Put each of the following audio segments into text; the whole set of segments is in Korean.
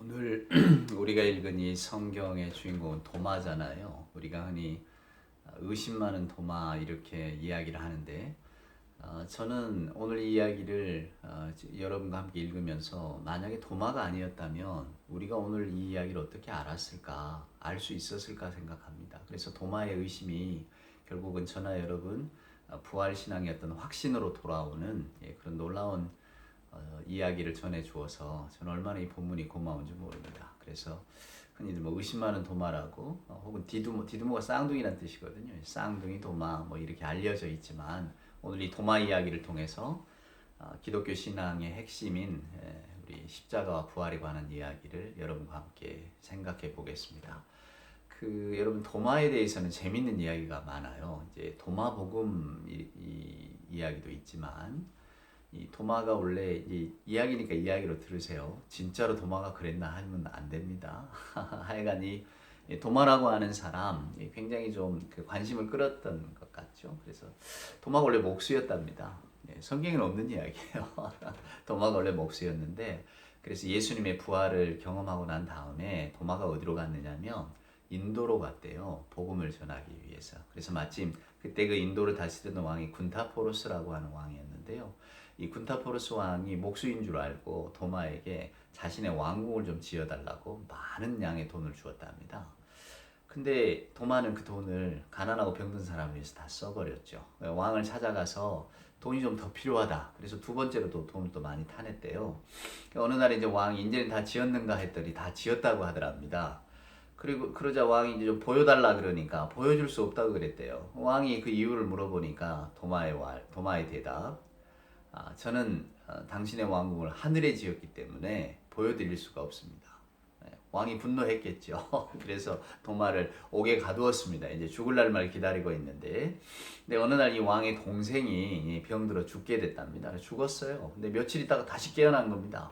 오늘 우리가 읽은 이 성경의 주인공은 도마잖아요. 우리가 흔히 의심 많은 도마 이렇게 이야기를 하는데 어, 저는 오늘 이 이야기를 어, 여러분과 함께 읽으면서 만약에 도마가 아니었다면 우리가 오늘 이 이야기를 어떻게 알았을까 알 수 있었을까 생각합니다. 그래서 도마의 의심이 결국은 저나 여러분 어, 부활 신앙의 어떤 확신으로 돌아오는 예, 그런 놀라운 어, 이야기를 전해 주어서 저는 얼마나 이 본문이 고마운지 모릅니다. 그래서 흔히들 뭐 의심 많은 도마라고 어, 혹은 디두모 디두모가 쌍둥이란 뜻이거든요. 쌍둥이 도마 뭐 이렇게 알려져 있지만 오늘 이 도마 이야기를 통해서 어, 기독교 신앙의 핵심인 에, 우리 십자가와 부활에 관한 이야기를 여러분과 함께 생각해 보겠습니다. 그 여러분 도마에 대해서는 재밌는 이야기가 많아요. 이제 도마 복음 이, 이 이야기도 있지만 이 도마가 원래 이 이야기니까 이야기로 들으세요. 진짜로 도마가 그랬나 하면 안 됩니다. 하여간 이 도마라고 하는 사람 굉장히 좀그 관심을 끌었던 것 같죠. 그래서 도마가 원래 목수였답니다. 예, 성경에는 없는 이야기예요. 도마가 원래 목수였는데 그래서 예수님의 부활을 경험하고 난 다음에 도마가 어디로 갔느냐면 인도로 갔대요. 복음을 전하기 위해서. 그래서 마침 그때 그 인도를 다스리던 왕이 군타포로스라고 하는 왕이었는데요. 이 군타포르스 왕이 목수인 줄 알고 도마에게 자신의 왕궁을 좀 지어달라고 많은 양의 돈을 주었답니다. 근데 도마는 그 돈을 가난하고 병든 사람을 위해서 다 써버렸죠. 왕을 찾아가서 돈이 좀 더 필요하다. 그래서 두 번째로 또 돈을 또 많이 타냈대요. 어느 날 이제 왕이 이제는 다 지었는가 했더니 다 지었다고 하더랍니다. 그리고 그러자 왕이 이제 좀 보여달라 그러니까 보여줄 수 없다고 그랬대요. 왕이 그 이유를 물어보니까 도마의 말, 도마의 대답. 아, 저는 어, 당신의 왕궁을 하늘에 지었기 때문에 보여드릴 수가 없습니다. 네, 왕이 분노했겠죠. 그래서 도마를 옥에 가두었습니다. 이제 죽을 날만 기다리고 있는데, 근데 어느 날 이 왕의 동생이 병들어 죽게 됐답니다. 죽었어요. 근데 며칠 있다가 다시 깨어난 겁니다.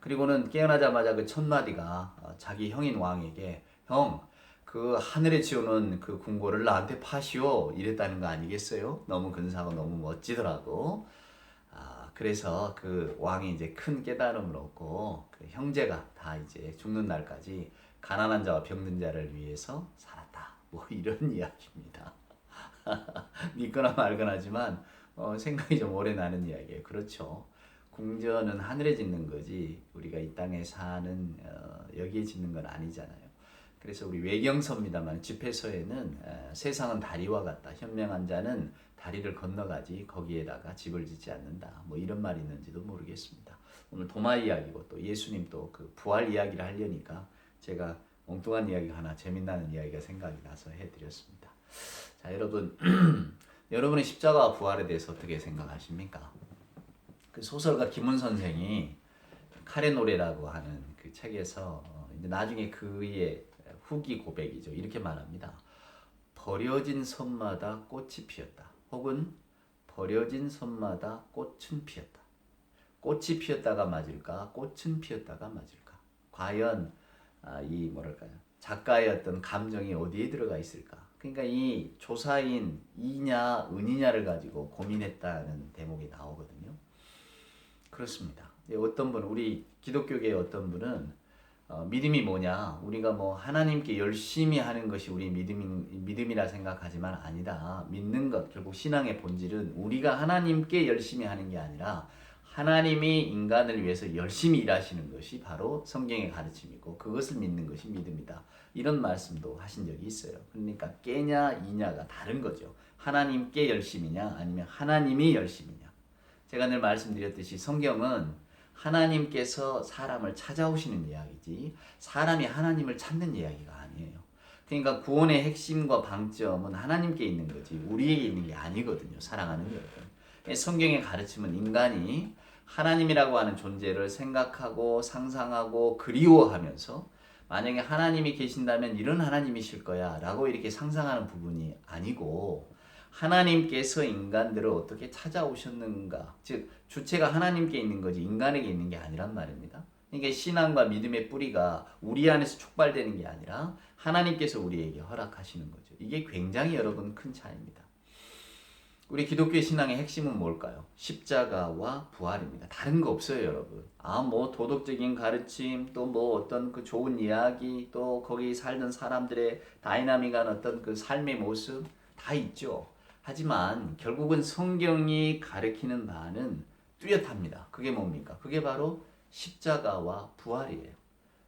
그리고는 깨어나자마자 그 첫 마디가 어, 자기 형인 왕에게 형, 그 하늘에 지어놓은 그 궁궐을 나한테 파시오 이랬다는 거 아니겠어요? 너무 근사하고 너무 멋지더라고. 아, 그래서 그 왕이 이제 큰 깨달음을 얻고 그 형제가 다 이제 죽는 날까지 가난한 자와 병든 자를 위해서 살았다. 뭐 이런 이야기입니다. 믿거나 말거나지만 어, 생각이 좀 오래 나는 이야기예요. 그렇죠. 궁전은 하늘에 짓는 거지 우리가 이 땅에 사는 어, 여기에 짓는 건 아니잖아요. 그래서 우리 외경서입니다만 집회서에는 에, 세상은 다리와 같다. 현명한 자는 다리를 건너가지 거기에다가 집을 짓지 않는다. 뭐 이런 말이 있는지도 모르겠습니다. 오늘 도마 이야기고 또 예수님 또 그 부활 이야기를 하려니까 제가 엉뚱한 이야기 하나 재미나는 이야기가 생각이 나서 해드렸습니다. 자 여러분 여러분의 십자가와 부활에 대해서 어떻게 생각하십니까? 그 소설가 김훈 선생이 카레 노래라고 하는 그 책에서 어, 이제 나중에 그의 후기 고백이죠. 이렇게 말합니다. 버려진 섬마다 꽃이 피었다. 혹은 버려진 섬마다 꽃은 피었다. 꽃이 피었다가 맞을까? 꽃은 피었다가 맞을까? 과연 아, 이 뭐랄까요? 작가의 어떤 감정이 어디에 들어가 있을까? 그러니까 이 조사인 이냐 은이냐를 가지고 고민했다는 대목이 나오거든요. 그렇습니다. 어떤 분 우리 기독교계의 어떤 분은 어, 믿음이 뭐냐? 우리가 뭐 하나님께 열심히 하는 것이 우리 믿음 믿음이라 생각하지만 아니다. 믿는 것 결국 신앙의 본질은 우리가 하나님께 열심히 하는 게 아니라 하나님이 인간을 위해서 열심히 일하시는 것이 바로 성경의 가르침이고 그것을 믿는 것이 믿음이다. 이런 말씀도 하신 적이 있어요. 그러니까 깨냐 이냐가 다른 거죠. 하나님께 열심이냐 아니면 하나님이 열심이냐. 제가 늘 말씀드렸듯이 성경은 하나님께서 사람을 찾아오시는 이야기지 사람이 하나님을 찾는 이야기가 아니에요. 그러니까 구원의 핵심과 방점은 하나님께 있는 거지 우리에게 있는 게 아니거든요. 사랑하는 여러분. 성경의 가르침은 인간이 하나님이라고 하는 존재를 생각하고 상상하고 그리워하면서 만약에 하나님이 계신다면 이런 하나님이실 거야 라고 이렇게 상상하는 부분이 아니고 하나님께서 인간들을 어떻게 찾아오셨는가. 즉, 주체가 하나님께 있는 거지 인간에게 있는 게 아니란 말입니다. 그러니까 신앙과 믿음의 뿌리가 우리 안에서 촉발되는 게 아니라 하나님께서 우리에게 허락하시는 거죠. 이게 굉장히 여러분 큰 차이입니다. 우리 기독교 신앙의 핵심은 뭘까요? 십자가와 부활입니다. 다른 거 없어요, 여러분. 아, 뭐 도덕적인 가르침, 또 뭐 어떤 그 좋은 이야기, 또 거기 살던 사람들의 다이나믹한 어떤 그 삶의 모습 다 있죠. 하지만 결국은 성경이 가르치는 바는 뚜렷합니다. 그게 뭡니까? 그게 바로 십자가와 부활이에요.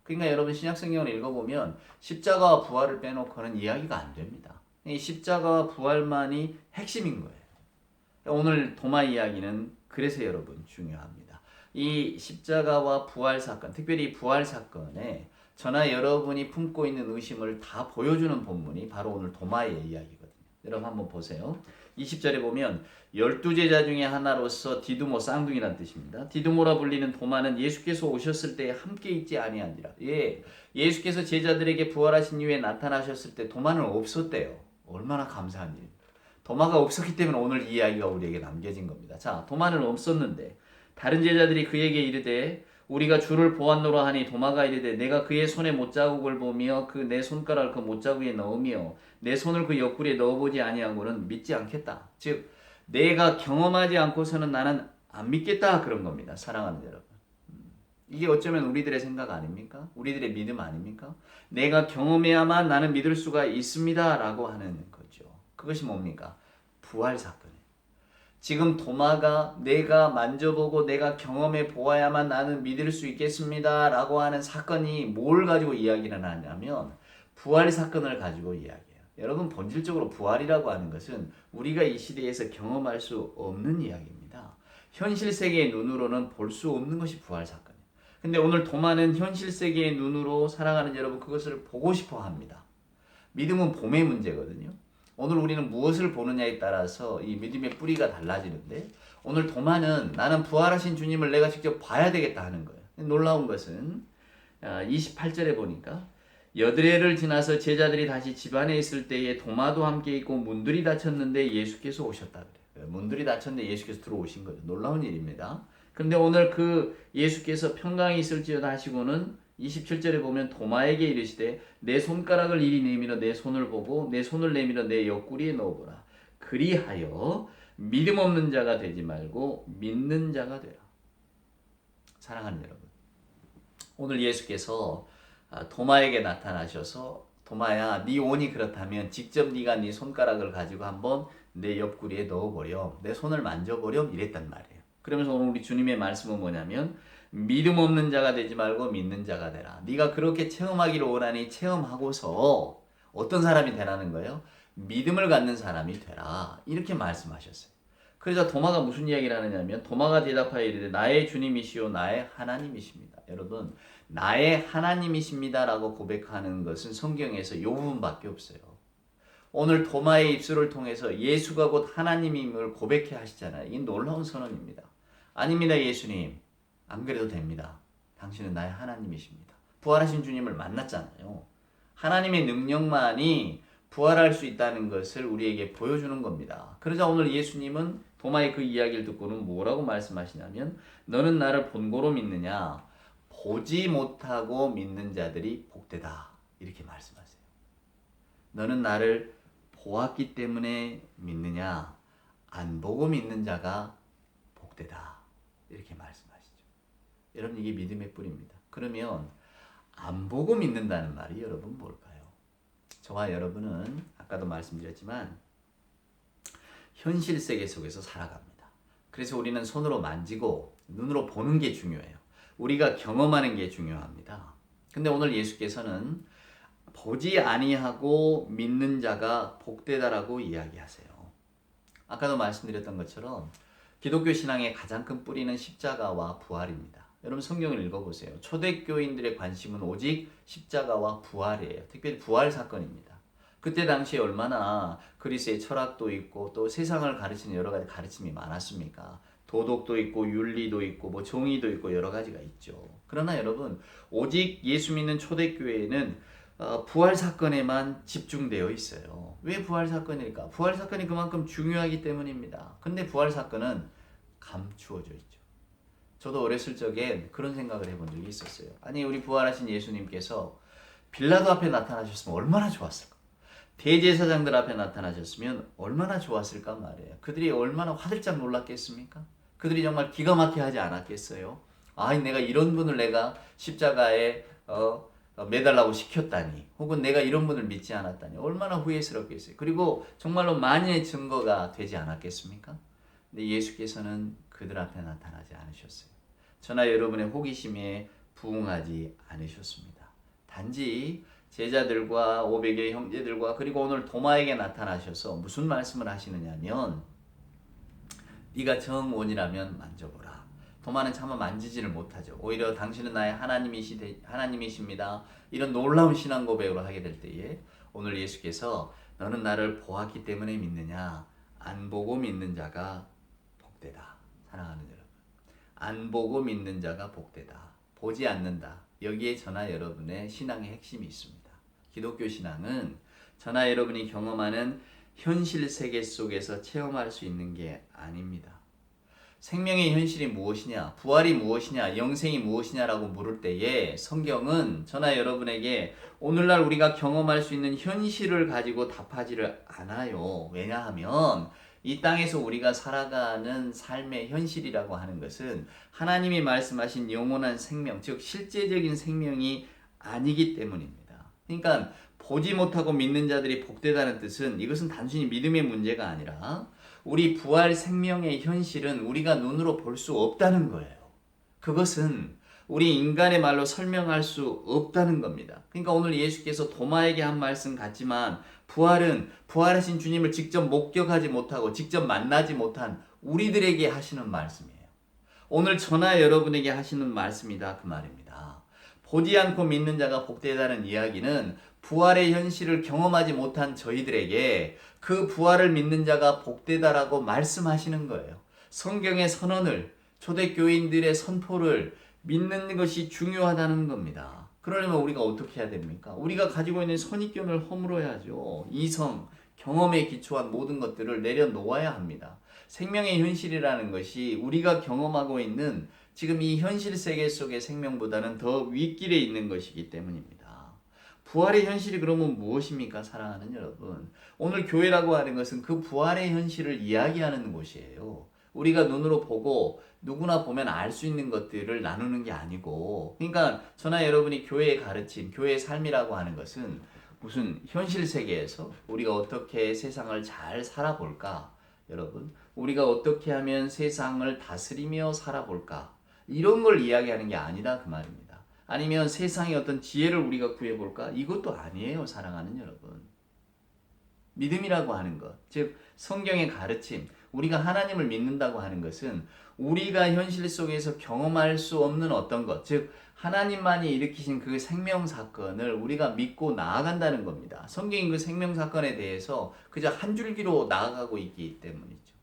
그러니까 여러분 신약 성경을 읽어보면 십자가와 부활을 빼놓고는 이야기가 안 됩니다. 이 십자가와 부활만이 핵심인 거예요. 오늘 도마 이야기는 그래서 여러분 중요합니다. 이 십자가와 부활 사건, 특별히 부활 사건에 저나 여러분이 품고 있는 의심을 다 보여주는 본문이 바로 오늘 도마의 이야기거든요. 여러분 한번 보세요. 20절에 보면 열두 제자 중에 하나로서 디두모 쌍둥이란 뜻입니다. 디두모라 불리는 도마는 예수께서 오셨을 때 함께 있지 아니한지라. 예, 예수께서 제자들에게 부활하신 이후에 나타나셨을 때 도마는 없었대요. 얼마나 감사한 일입니다. 도마가 없었기 때문에 오늘 이 이야기가 우리에게 남겨진 겁니다. 자, 도마는 없었는데 다른 제자들이 그에게 이르되 우리가 주를 보았노라 하니 도마가 이르되 내가 그의 손에 못자국을 보며 그 내 손가락을 그 못자국에 넣으며 내 손을 그 옆구리에 넣어보지 아니하고는 믿지 않겠다. 즉 내가 경험하지 않고서는 나는 안 믿겠다 그런 겁니다. 사랑하는 여러분. 음, 이게 어쩌면 우리들의 생각 아닙니까? 우리들의 믿음 아닙니까? 내가 경험해야만 나는 믿을 수가 있습니다라고 하는 거죠. 그것이 뭡니까? 부활 사건이에요. 지금 도마가 내가 만져보고 내가 경험해 보아야만 나는 믿을 수 있겠습니다 라고 하는 사건이 뭘 가지고 이야기를 하냐면 부활 사건을 가지고 이야기해요. 여러분 본질적으로 부활이라고 하는 것은 우리가 이 시대에서 경험할 수 없는 이야기입니다. 현실 세계의 눈으로는 볼 수 없는 것이 부활 사건이에요. 근데 오늘 도마는 현실 세계의 눈으로 살아가는 여러분 그것을 보고 싶어 합니다. 믿음은 봄의 문제거든요. 오늘 우리는 무엇을 보느냐에 따라서 이 믿음의 뿌리가 달라지는데 오늘 도마는 나는 부활하신 주님을 내가 직접 봐야 되겠다 하는 거예요. 놀라운 것은 28절에 보니까 여드레를 지나서 제자들이 다시 집안에 있을 때에 도마도 함께 있고 문들이 닫혔는데 예수께서 오셨다 그래요. 문들이 닫혔는데 예수께서 들어오신 거죠. 놀라운 일입니다. 그런데 오늘 그 예수께서 평강이 있을지어다 하시고는 27절에 보면 도마에게 이르시되 내 손가락을 이리 내밀어 내 손을 보고 내 손을 내밀어 내 옆구리에 넣어보라. 그리하여 믿음 없는 자가 되지 말고 믿는 자가 되라. 사랑하는 여러분. 오늘 예수께서 아, 도마에게 나타나셔서 도마야 네 온이 그렇다면 직접 네가 네 손가락을 가지고 한번 내 옆구리에 넣어보렴 내 손을 만져보렴 이랬단 말이에요 그러면서 오늘 우리 주님의 말씀은 뭐냐면 믿음 없는 자가 되지 말고 믿는 자가 되라 네가 그렇게 체험하기를 원하니 체험하고서 어떤 사람이 되라는 거예요 믿음을 갖는 사람이 되라 이렇게 말씀하셨어요 그래서 도마가 무슨 이야기를 하느냐면 도마가 대답하여 이르되 나의 주님이시요 나의 하나님이십니다 여러분 나의 하나님이십니다라고 고백하는 것은 성경에서 요 부분밖에 없어요. 오늘 도마의 입술을 통해서 예수가 곧 하나님임을 고백해 하시잖아요. 이 놀라운 선언입니다. 아닙니다, 예수님. 안 그래도 됩니다. 당신은 나의 하나님이십니다. 부활하신 주님을 만났잖아요. 하나님의 능력만이 부활할 수 있다는 것을 우리에게 보여주는 겁니다. 그러자 오늘 예수님은 도마의 그 이야기를 듣고는 뭐라고 말씀하시냐면 너는 나를 본고로 믿느냐? 보지 못하고 믿는 자들이 복되다. 이렇게 말씀하세요. 너는 나를 보았기 때문에 믿느냐? 안 보고 믿는 자가 복되다. 이렇게 말씀하시죠. 여러분 이게 믿음의 뿌리입니다. 그러면 안 보고 믿는다는 말이 여러분 뭘까요? 저와 여러분은 아까도 말씀드렸지만 현실 세계 속에서 살아갑니다. 그래서 우리는 손으로 만지고 눈으로 보는 게 중요해요. 우리가 경험하는 게 중요합니다. 근데 오늘 예수께서는 보지 아니하고 믿는 자가 복되다라고 이야기하세요. 아까도 말씀드렸던 것처럼 기독교 신앙의 가장 큰 뿌리는 십자가와 부활입니다. 여러분 성경을 읽어보세요. 초대교인들의 관심은 오직 십자가와 부활이에요. 특별히 부활 사건입니다. 그때 당시에 얼마나 그리스의 철학도 있고 또 세상을 가르치는 여러 가지 가르침이 많았습니까? 도덕도 있고 윤리도 있고 뭐 정의도 있고 여러 가지가 있죠. 그러나 여러분 오직 예수 믿는 초대교회는 어, 부활 사건에만 집중되어 있어요. 왜 부활 사건일까? 부활 사건이 그만큼 중요하기 때문입니다. 근데 부활 사건은 감추어져 있죠. 저도 어렸을 적엔 그런 생각을 해본 적이 있었어요. 아니 우리 부활하신 예수님께서 빌라도 앞에 나타나셨으면 얼마나 좋았을까? 대제사장들 앞에 나타나셨으면 얼마나 좋았을까 말이에요. 그들이 얼마나 화들짝 놀랐겠습니까? 그들이 정말 기가 막히게 하지 않았겠어요? 아, 내가 이런 분을 내가 십자가에 어, 어, 매달라고 시켰다니, 혹은 내가 이런 분을 믿지 않았다니, 얼마나 후회스럽겠어요. 그리고 정말로 만인의 증거가 되지 않았겠습니까? 근데 예수께서는 그들 앞에 나타나지 않으셨어요. 저나 여러분의 호기심에 부응하지 않으셨습니다. 단지 제자들과 500의 형제들과 그리고 오늘 도마에게 나타나셔서 무슨 말씀을 하시느냐면 네가 정원이라면 만져보라. 도마는 차마 만지지를 못하죠. 오히려 당신은 나의 하나님이시 하나님이십니다. 이런 놀라운 신앙 고백으로 하게 될 때에 오늘 예수께서 너는 나를 보았기 때문에 믿느냐? 안 보고 믿는 자가 복되다. 사랑하는 여러분. 안 보고 믿는 자가 복되다. 보지 않는다. 여기에 저나 여러분의 신앙의 핵심이 있습니다. 기독교 신앙은 저나 여러분이 경험하는 현실 세계 속에서 체험할 수 있는 게 아닙니다. 생명의 현실이 무엇이냐, 부활이 무엇이냐, 영생이 무엇이냐라고 물을 때에 성경은 저나 여러분에게 오늘날 우리가 경험할 수 있는 현실을 가지고 답하지를 않아요. 왜냐하면 이 땅에서 우리가 살아가는 삶의 현실이라고 하는 것은 하나님이 말씀하신 영원한 생명, 즉 실제적인 생명이 아니기 때문입니다. 그러니까 보지 못하고 믿는 자들이 복되다는 뜻은 이것은 단순히 믿음의 문제가 아니라 우리 부활 생명의 현실은 우리가 눈으로 볼 수 없다는 거예요. 그것은 우리 인간의 말로 설명할 수 없다는 겁니다. 그러니까 오늘 예수께서 도마에게 한 말씀 같지만 부활은 부활하신 주님을 직접 목격하지 못하고 직접 만나지 못한 우리들에게 하시는 말씀이에요. 오늘 저나 여러분에게 하시는 말씀이다 그 말입니다. 보지 않고 믿는 자가 복되다는 이야기는 부활의 현실을 경험하지 못한 저희들에게 그 부활을 믿는 자가 복되다라고 말씀하시는 거예요. 성경의 선언을 초대교인들의 선포를 믿는 것이 중요하다는 겁니다. 그러려면 우리가 어떻게 해야 됩니까? 우리가 가지고 있는 선입견을 허물어야죠. 이성, 경험에 기초한 모든 것들을 내려놓아야 합니다. 생명의 현실이라는 것이 우리가 경험하고 있는 지금 이 현실 세계 속의 생명보다는 더 윗길에 있는 것이기 때문입니다. 부활의 현실이 그러면 무엇입니까? 사랑하는 여러분. 오늘 교회라고 하는 것은 그 부활의 현실을 이야기하는 곳이에요. 우리가 눈으로 보고 누구나 보면 알 수 있는 것들을 나누는 게 아니고 그러니까 저나 여러분이 교회의 가르침, 교회의 삶이라고 하는 것은 무슨 현실 세계에서 우리가 어떻게 세상을 잘 살아볼까? 여러분, 우리가 어떻게 하면 세상을 다스리며 살아볼까? 이런 걸 이야기하는 게 아니다 그 말입니다. 아니면 세상의 어떤 지혜를 우리가 구해볼까? 이것도 아니에요, 사랑하는 여러분. 믿음이라고 하는 것, 즉 성경의 가르침, 우리가 하나님을 믿는다고 하는 것은 우리가 현실 속에서 경험할 수 없는 어떤 것, 즉 하나님만이 일으키신 그 생명 사건을 우리가 믿고 나아간다는 겁니다. 성경인 그 생명 사건에 대해서 그저 한 줄기로 나아가고 있기 때문이죠.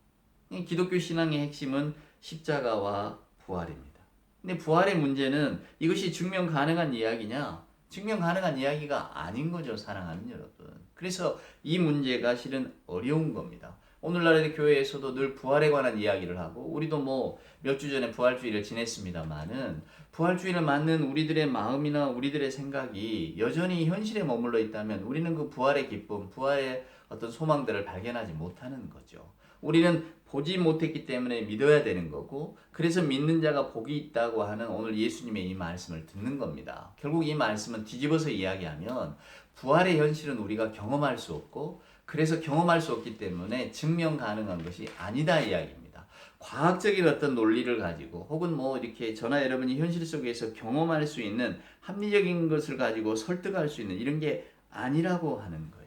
기독교 신앙의 핵심은 십자가와 부활입니다. 근데 부활의 문제는 이것이 증명 가능한 이야기냐? 증명 가능한 이야기가 아닌 거죠, 사랑하는 여러분. 그래서 이 문제가 실은 어려운 겁니다. 오늘날의 교회에서도 늘 부활에 관한 이야기를 하고 우리도 뭐 몇 주 전에 부활주의를 지냈습니다만은 부활주의를 맞는 우리들의 마음이나 우리들의 생각이 여전히 현실에 머물러 있다면 우리는 그 부활의 기쁨, 부활의 어떤 소망들을 발견하지 못하는 거죠. 우리는 보지 못했기 때문에 믿어야 되는 거고 그래서 믿는 자가 복이 있다고 하는 오늘 예수님의 이 말씀을 듣는 겁니다. 결국 이 말씀은 뒤집어서 이야기하면 부활의 현실은 우리가 경험할 수 없고 그래서 경험할 수 없기 때문에 증명 가능한 것이 아니다 이야기입니다. 과학적인 어떤 논리를 가지고 혹은 뭐 이렇게 저나 여러분이 현실 속에서 경험할 수 있는 합리적인 것을 가지고 설득할 수 있는 이런 게 아니라고 하는 거예요.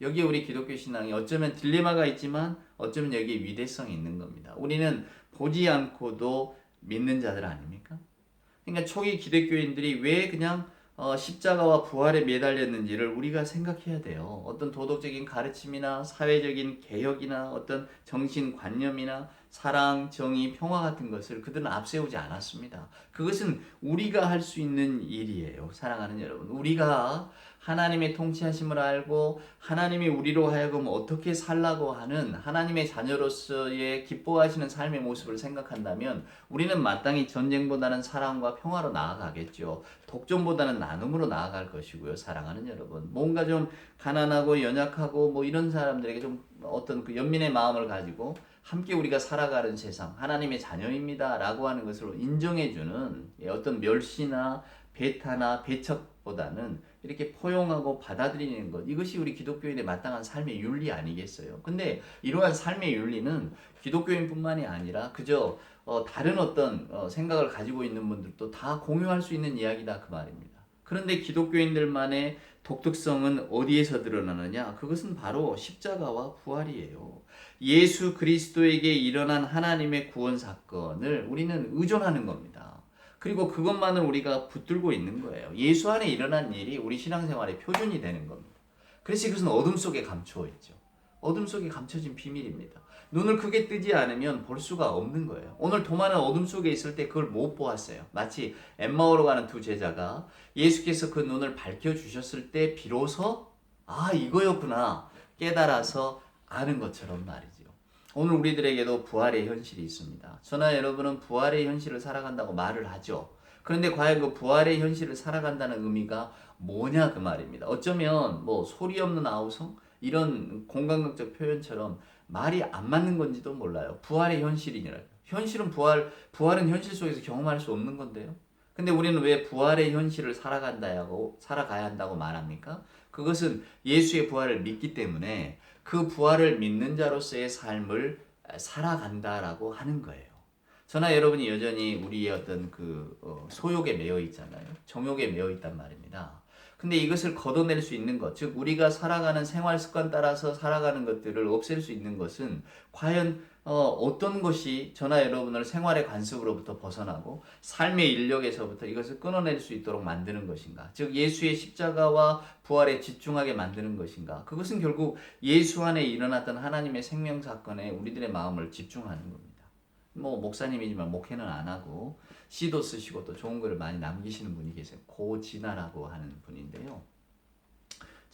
여기에 우리 기독교 신앙이 어쩌면 딜레마가 있지만 어쩌면 여기에 위대성이 있는 겁니다. 우리는 보지 않고도 믿는 자들 아닙니까? 그러니까 초기 기독교인들이 왜 그냥 어, 십자가와 부활에 매달렸는지를 우리가 생각해야 돼요. 어떤 도덕적인 가르침이나 사회적인 개혁이나 어떤 정신관념이나 사랑, 정의, 평화 같은 것을 그들은 앞세우지 않았습니다. 그것은 우리가 할 수 있는 일이에요. 사랑하는 여러분. 우리가 하나님의 통치하심을 알고 하나님이 우리로 하여금 어떻게 살라고 하는 하나님의 자녀로서의 기뻐하시는 삶의 모습을 생각한다면 우리는 마땅히 전쟁보다는 사랑과 평화로 나아가겠죠. 독점보다는 나눔으로 나아갈 것이고요. 사랑하는 여러분. 뭔가 좀 가난하고 연약하고 뭐 이런 사람들에게 좀 어떤 그 연민의 마음을 가지고 함께 우리가 살아가는 세상, 하나님의 자녀입니다. 라고 하는 것을 인정해주는 어떤 멸시나 배타나 배척보다는 이렇게 포용하고 받아들이는 것. 이것이 우리 기독교인의 마땅한 삶의 윤리 아니겠어요? 근데 이러한 삶의 윤리는 기독교인뿐만이 아니라 그저 어, 다른 어떤 어, 생각을 가지고 있는 분들도 다 공유할 수 있는 이야기다 그 말입니다. 그런데 기독교인들만의 독특성은 어디에서 드러나느냐? 그것은 바로 십자가와 부활이에요. 예수 그리스도에게 일어난 하나님의 구원 사건을 우리는 의존하는 겁니다. 그리고 그것만을 우리가 붙들고 있는 거예요. 예수 안에 일어난 일이 우리 신앙생활의 표준이 되는 겁니다. 그래서 이것은 어둠 속에 감추어 있죠. 어둠 속에 감춰진 비밀입니다. 눈을 크게 뜨지 않으면 볼 수가 없는 거예요. 오늘 도마는 어둠 속에 있을 때 그걸 못 보았어요. 마치 엠마오로 가는 두 제자가 예수께서 그 눈을 밝혀 주셨을 때 비로소 아 이거였구나 깨달아서 아는 것처럼 말이죠. 오늘 우리들에게도 부활의 현실이 있습니다. 저나 여러분은 부활의 현실을 살아간다고 말을 하죠. 그런데 과연 그 부활의 현실을 살아간다는 의미가 뭐냐 그 말입니다. 어쩌면 뭐 소리 없는 아우성 이런 공간극적 표현처럼 말이 안 맞는 건지도 몰라요. 부활의 현실이니라. 현실은 부활, 부활은 현실 속에서 경험할 수 없는 건데요. 근데 우리는 왜 부활의 현실을 살아간다고 살아가야 한다고 말합니까? 그것은 예수의 부활을 믿기 때문에 그 부활을 믿는 자로서의 삶을 살아간다라고 하는 거예요. 저나 여러분이 여전히 우리의 어떤 그 어, 소욕에 매여 있잖아요. 정욕에 매여 있단 말입니다. 근데 이것을 걷어낼 수 있는 것, 즉 우리가 살아가는 생활 습관 따라서 살아가는 것들을 없앨 수 있는 것은 과연 어, 떤 것이 저나 여러분을 생활의 관습으로부터 벗어나고 삶의 인력에서부터 이것을 끊어낼 수 있도록 만드는 것인가? 즉 예수의 십자가와 부활에 집중하게 만드는 것인가? 그것은 결국 예수 안에 일어났던 하나님의 생명 사건에 우리들의 마음을 집중하는 겁니다. 뭐 목사님이지만 목회는 안 하고 시도 쓰시고 또 좋은 글을 많이 남기시는 분이 계세요. 고진아라고 하는 분인데요.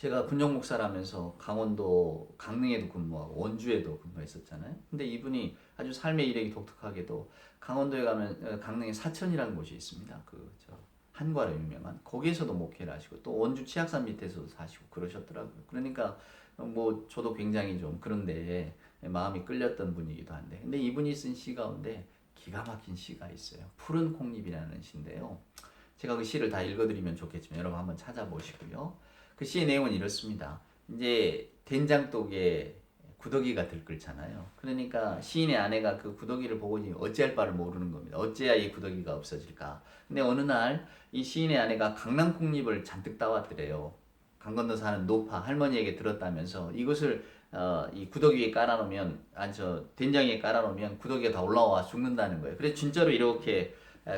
제가 군정 목사라면서 강원도 강릉에도 근무하고 원주에도 근무했었잖아요. 근데 이분이 아주 삶의 이력이 독특하게도 강원도에 가면 어, 강릉에 사천이라는 곳이 있습니다. 그 저 한과로 유명한 거기에서도 목회를 하시고 또 원주 치악산 밑에서도 사시고 그러셨더라고요. 그러니까 뭐 저도 굉장히 좀 그런데 마음이 끌렸던 분이기도 한데 근데 이분이 쓴 시 가운데 기가 막힌 시가 있어요. 푸른 콩잎이라는 시인데요. 제가 그 시를 다 읽어드리면 좋겠지만 여러분 한번 찾아보시고요. 그 시의 내용은 이렇습니다. 이제 된장독에 구더기가 들끓잖아요. 그러니까 시인의 아내가 그 구더기를 보고 어찌할 바를 모르는 겁니다. 어째야 이 구더기가 없어질까? 근데 어느 날 이 시인의 아내가 강낭콩잎을 잔뜩 따왔더래요. 강 건너 사는 노파 할머니에게 들었다면서 이것을 어, 이 구더기 위에 깔아놓으면 아니 저 된장 위에 깔아놓으면 구더기가 다 올라와 죽는다는 거예요. 그래서 진짜로 이렇게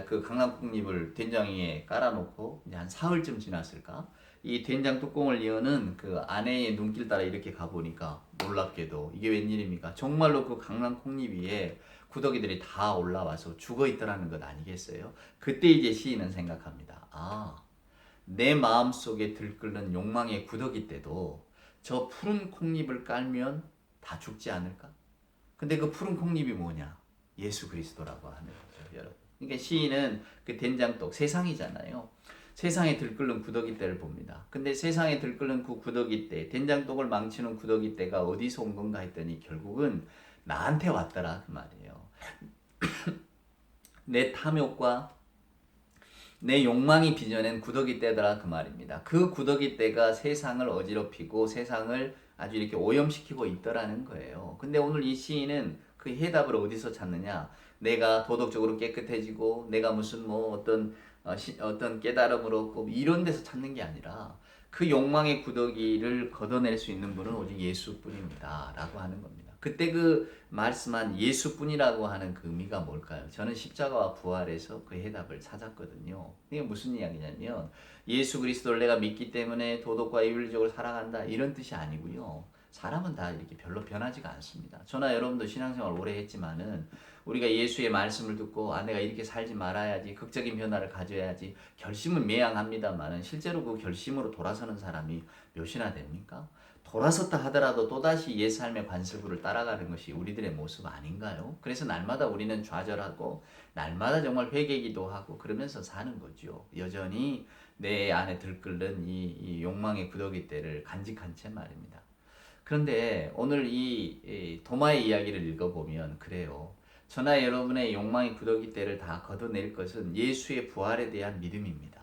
그 강낭콩잎을 된장 위에 깔아놓고 이제 한 사흘쯤 지났을까? 이 된장 뚜껑을 여는 그 아내의 눈길 따라 이렇게 가보니까 놀랍게도 이게 웬일입니까? 정말로 그 강낭콩잎 위에 구더기들이 다 올라와서 죽어 있더라는 것 아니겠어요? 그때 이제 시인은 생각합니다. 아, 내 마음 속에 들끓는 욕망의 구더기 때도 저 푸른 콩잎을 깔면 다 죽지 않을까? 근데 그 푸른 콩잎이 뭐냐? 예수 그리스도라고 하는 거죠, 여러분. 그러니까 시인은 그 된장독 세상이잖아요. 세상에 들끓는 구더기 때를 봅니다. 근데 세상에 들끓는 그 구더기 때, 된장독을 망치는 구더기 때가 어디서 온 건가 했더니 결국은 나한테 왔더라 그 말이에요. 내 탐욕과 내 욕망이 빚어낸 구더기 때더라 그 말입니다. 그 구더기 때가 세상을 어지럽히고 세상을 아주 이렇게 오염시키고 있더라는 거예요. 근데 오늘 이 시인은 그 해답을 어디서 찾느냐? 내가 도덕적으로 깨끗해지고 내가 무슨 뭐 어떤 어, 시, 어떤 깨달음을 얻고 이런 데서 찾는 게 아니라 그 욕망의 구더기를 걷어낼 수 있는 분은 오직 예수뿐입니다 라고 하는 겁니다. 그때 그 말씀한 예수뿐이라고 하는 그 의미가 뭘까요? 저는 십자가와 부활에서 그 해답을 찾았거든요. 이게 무슨 이야기냐면 예수 그리스도를 내가 믿기 때문에 도덕과 윤리적으로 살아간다 이런 뜻이 아니고요. 사람은 다 이렇게 별로 변하지가 않습니다. 저나 여러분도 신앙생활 오래 했지만은 우리가 예수의 말씀을 듣고 아 내가 이렇게 살지 말아야지 극적인 변화를 가져야지 결심은 매양합니다만은 실제로 그 결심으로 돌아서는 사람이 몇이나 됩니까? 돌아섰다 하더라도 또다시 옛 삶의 관습을 따라가는 것이 우리들의 모습 아닌가요? 그래서 날마다 우리는 좌절하고 날마다 정말 회개기도 하고 그러면서 사는 거죠. 여전히 내 안에 들끓는 이, 이 욕망의 구더기 때를 간직한 채 말입니다. 그런데 오늘 이, 이 도마의 이야기를 읽어보면 그래요. 저나 여러분의 욕망의 구더기 때를 다 걷어낼 것은 예수의 부활에 대한 믿음입니다.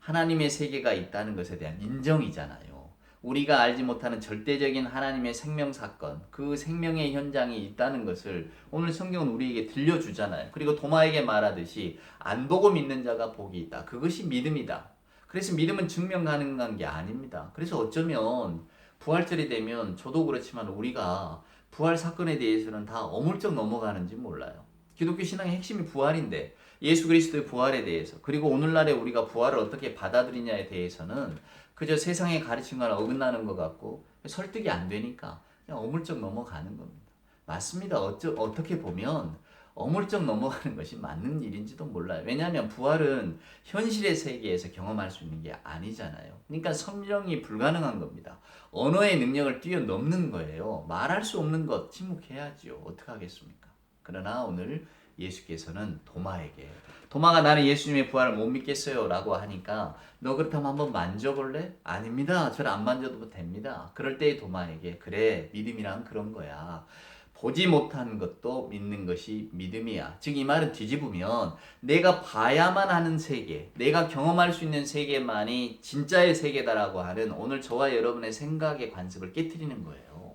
하나님의 세계가 있다는 것에 대한 인정이잖아요. 우리가 알지 못하는 절대적인 하나님의 생명 사건, 그 생명의 현장이 있다는 것을 오늘 성경은 우리에게 들려주잖아요. 그리고 도마에게 말하듯이 안 보고 믿는 자가 복이 있다. 그것이 믿음이다. 그래서 믿음은 증명 가능한 게 아닙니다. 그래서 어쩌면 부활절이 되면 저도 그렇지만 우리가 부활 사건에 대해서는 다 어물쩍 넘어가는지 몰라요. 기독교 신앙의 핵심이 부활인데 예수 그리스도의 부활에 대해서 그리고 오늘날에 우리가 부활을 어떻게 받아들이냐에 대해서는 그저 세상의 가르침과는 어긋나는 것 같고 설득이 안 되니까 그냥 어물쩍 넘어가는 겁니다. 맞습니다. 어쩌, 어떻게 보면 어물쩍 넘어가는 것이 맞는 일인지도 몰라요. 왜냐하면 부활은 현실의 세계에서 경험할 수 있는 게 아니잖아요. 그러니까 설명이 불가능한 겁니다. 언어의 능력을 뛰어넘는 거예요. 말할 수 없는 것 침묵해야지요. 어떻게 하겠습니까? 그러나 오늘 예수께서는 도마에게 도마가 나는 예수님의 부활을 못 믿겠어요 라고 하니까 너 그렇다면 한번 만져볼래? 아닙니다. 저를 안 만져도 됩니다. 그럴 때 도마에게 그래 믿음이란 그런 거야. 보지 못한 것도 믿는 것이 믿음이야. 즉 이 말은 뒤집으면 내가 봐야만 하는 세계, 내가 경험할 수 있는 세계만이 진짜의 세계다라고 하는 오늘 저와 여러분의 생각의 관습을 깨뜨리는 거예요.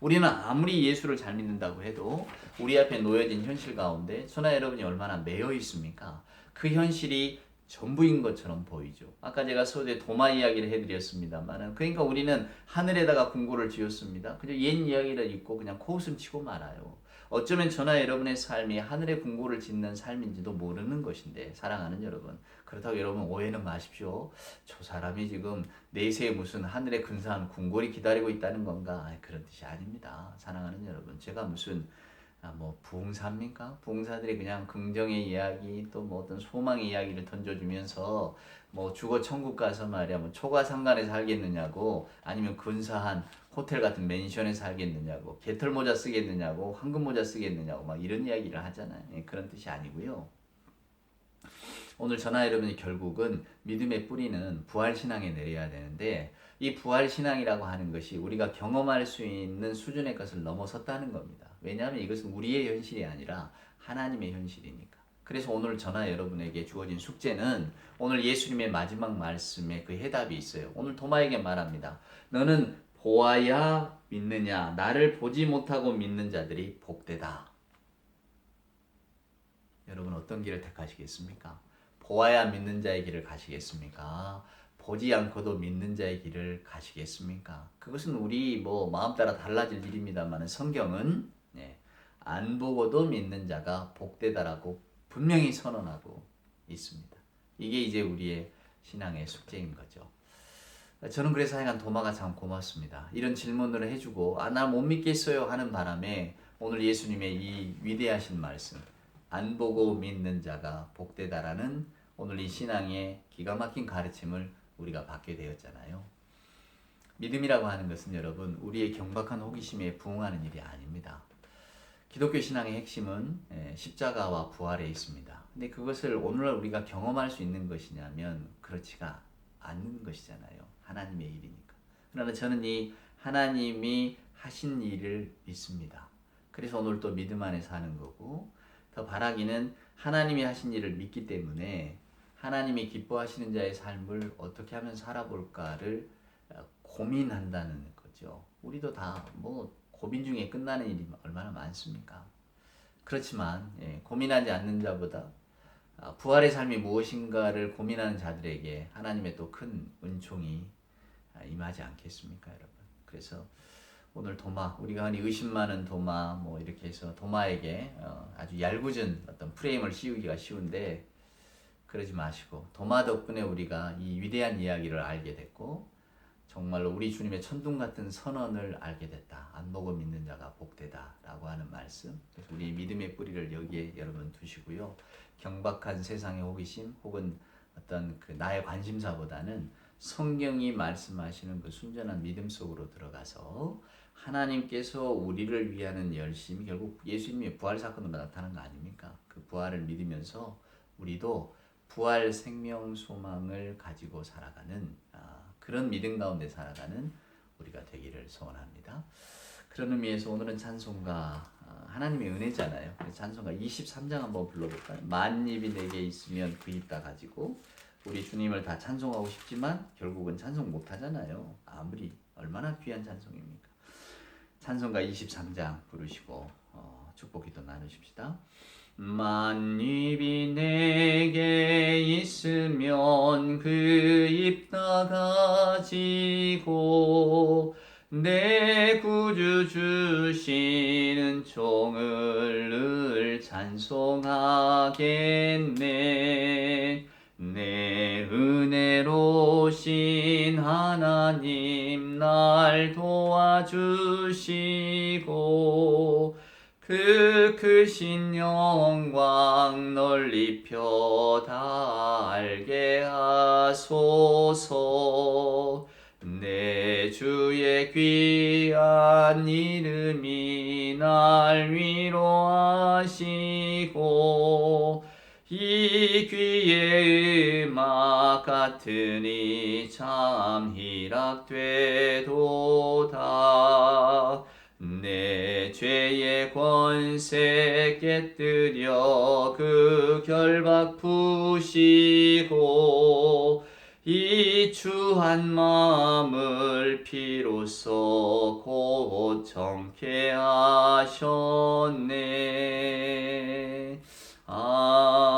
우리는 아무리 예수를 잘 믿는다고 해도 우리 앞에 놓여진 현실 가운데 저나 여러분이 얼마나 매여 있습니까? 그 현실이 전부인 것처럼 보이죠. 아까 제가 서두에 도마 이야기를 해드렸습니다만은 그러니까 우리는 하늘에다가 궁고를 지었습니다. 그냥 옛 이야기를 읽고 그냥 코웃음 치고 말아요. 어쩌면 저나 여러분의 삶이 하늘의 궁고를 짓는 삶인지도 모르는 것인데 사랑하는 여러분 그렇다고 여러분 오해는 마십시오. 저 사람이 지금 내세에 무슨 하늘의 근사한 궁궐이 기다리고 있다는 건가 그런 뜻이 아닙니다. 사랑하는 여러분 제가 무슨 아, 뭐 부흥사입니까? 부흥사들이 그냥 긍정의 이야기 또 뭐 어떤 소망의 이야기를 던져주면서 뭐 죽어 천국 가서 말이야 뭐 초가상간에 살겠느냐고 아니면 근사한 호텔 같은 맨션에 살겠느냐고 개털 모자 쓰겠느냐고 황금 모자 쓰겠느냐고 막 이런 이야기를 하잖아요. 예, 그런 뜻이 아니고요. 오늘 전화 여러분이 결국은 믿음의 뿌리는 부활 신앙에 내려야 되는데 이 부활 신앙이라고 하는 것이 우리가 경험할 수 있는 수준의 것을 넘어섰다는 겁니다. 왜냐하면 이것은 우리의 현실이 아니라 하나님의 현실이니까. 그래서 오늘 전화 여러분에게 주어진 숙제는 오늘 예수님의 마지막 말씀에 그 해답이 있어요. 오늘 도마에게 말합니다. 너는 보아야 믿느냐? 나를 보지 못하고 믿는 자들이 복되다. 여러분 어떤 길을 택하시겠습니까? 보아야 믿는 자의 길을 가시겠습니까? 보지 않고도 믿는 자의 길을 가시겠습니까? 그것은 우리 뭐 마음 따라 달라질 일입니다만 성경은 예, 안 보고도 믿는 자가 복되다라고 분명히 선언하고 있습니다. 이게 이제 우리의 신앙의 숙제인 거죠. 저는 그래서 하여간 도마가 참 고맙습니다. 이런 질문을 해주고 아 나 못 믿겠어요 하는 바람에 오늘 예수님의 이 위대하신 말씀 안 보고 믿는 자가 복되다라는 오늘 이 신앙의 기가 막힌 가르침을 우리가 받게 되었잖아요. 믿음이라고 하는 것은 여러분 우리의 경박한 호기심에 부응하는 일이 아닙니다. 기독교 신앙의 핵심은 예, 십자가와 부활에 있습니다. 근데 그것을 오늘날 우리가 경험할 수 있는 것이냐면 그렇지가 않는 것이잖아요. 하나님의 일이니까. 그러나 저는 이 하나님이 하신 일을 믿습니다. 그래서 오늘 또 믿음 안에 사는 거고 더 바라기는 하나님이 하신 일을 믿기 때문에 하나님이 기뻐하시는 자의 삶을 어떻게 하면 살아볼까를 어, 고민한다는 거죠. 우리도 다 뭐 고민 중에 끝나는 일이 얼마나 많습니까? 그렇지만 예, 고민하지 않는 자보다 아, 부활의 삶이 무엇인가를 고민하는 자들에게 하나님의 또 큰 은총이 아, 임하지 않겠습니까, 여러분? 그래서 오늘 도마 우리가 흔히 의심 많은 도마 뭐 이렇게 해서 도마에게 어, 아주 얄궂은 어떤 프레임을 씌우기가 쉬운데 그러지 마시고 도마 덕분에 우리가 이 위대한 이야기를 알게 됐고 정말로 우리 주님의 천둥 같은 선언을 알게 됐다. 안 보고 믿는 자가 복되다라고 하는 말씀. 우리 믿음의 뿌리를 여기에 여러분 두시고요. 경박한 세상의 호기심 혹은 어떤 그 나의 관심사보다는 성경이 말씀하시는 그 순전한 믿음 속으로 들어가서 하나님께서 우리를 위하는 열심이 결국 예수님의 부활 사건으로 나타난 거 아닙니까? 그 부활을 믿으면서 우리도 부활 생명 소망을 가지고 살아가는 아, 그런 믿음 가운데 살아가는 우리가 되기를 소원합니다. 그런 의미에서 오늘은 찬송가 아, 하나님의 은혜잖아요. 찬송가 23장 한번 불러볼까요? 만 입이 내게 있으면 그 입 다 가지고 우리 주님을 다 찬송하고 싶지만 결국은 찬송 못 하잖아요. 아무리 얼마나 귀한 찬송입니까? 찬송가 23장 부르시고 어, 축복 기도 나누십시다. 만입이 내게 있으면 그 입다 가지고 내 구주 주시는 종을 늘 찬송하겠네. 내 은혜로신 하나님 날 도와주시고 그 크신 영광 널리 펴다 알게 하소서. 내 주의 귀한 이름이 날 위로하시고 이 귀의 음악 같으니 참 희락되도다 내 죄의 권세 깨뜨려 그 결박 푸시고 이 추한 마음을 피로써 곧 정케 하셨네. 아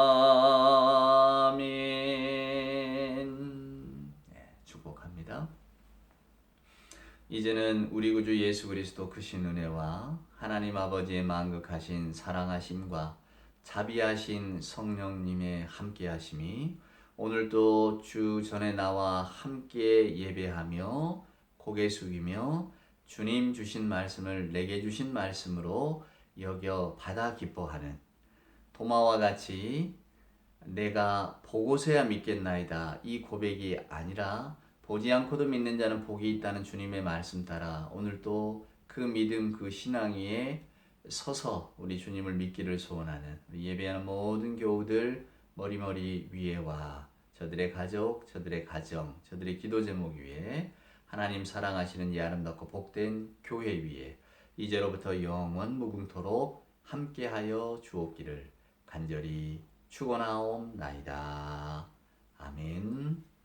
이제는 우리 구주 예수 그리스도 크신 은혜와 하나님 아버지의 만극하신 사랑하심과 자비하신 성령님의 함께하심이 오늘도 주 전에 나와 함께 예배하며 고개 숙이며 주님 주신 말씀을 내게 주신 말씀으로 여겨 받아 기뻐하는 도마와 같이 내가 보고서야 믿겠나이다. 이 고백이 아니라 보지 않고도 믿는 자는 복이 있다는 주님의 말씀 따라 오늘도 그 믿음 그 신앙 위에 서서 우리 주님을 믿기를 소원하는 예배하는 모든 교우들 머리머리 위에와 저들의 가족, 저들의 가정, 저들의 기도 제목 위에 하나님 사랑하시는 이 아름답고 복된 교회 위에 이제로부터 영원 무궁토록 함께하여 주옵기를 간절히 축원하옵나이다. 아멘.